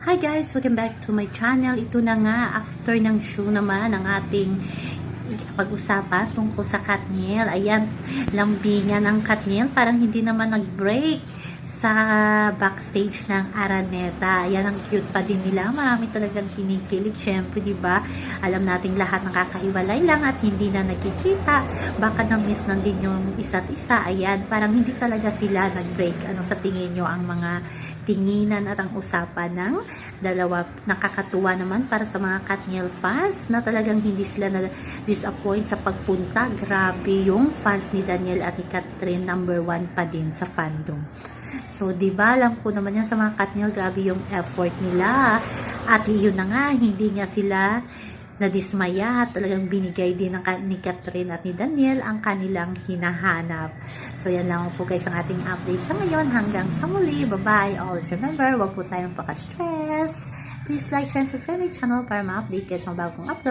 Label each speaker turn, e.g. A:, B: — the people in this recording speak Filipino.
A: Hi guys! Welcome back to my channel. Ito na nga, after ng show naman ang ating pag-usapan tungkol sa Katniel. Ayan, lambingan ng Katniel. Parang hindi naman nag-break sa backstage ng Araneta. Ayan, ang cute pa din nila. Marami talagang kinikilig. Siyempre, di ba? Alam nating lahat nakakahiwalay lang at hindi na nagkikita. Baka na-miss na din yung isa't isa. Ayan, parang hindi talaga sila nag-break. Ano sa tingin nyo ang mga tinginan at ang usapan ng dalawa. Nakakatuwa naman para sa mga Katniel fans na talagang hindi sila na-disappoint sa pagpunta. Grabe yung fans ni Daniel at ni Catherine number one pa din sa fandom. So, di ba, alam ko naman yan sa mga Katniel, grabe yung effort nila. At yun na nga, hindi nga sila nadismaya at talagang binigay din ng, ni Catherine at ni Daniel ang kanilang hinahanap. So, yan lang po guys ang ating update sa ngayon. Hanggang sa muli. Bye-bye. Always remember, wag po tayong paka-stress. Please like, share, and subscribe my channel para ma-update kayo sa bagong upload.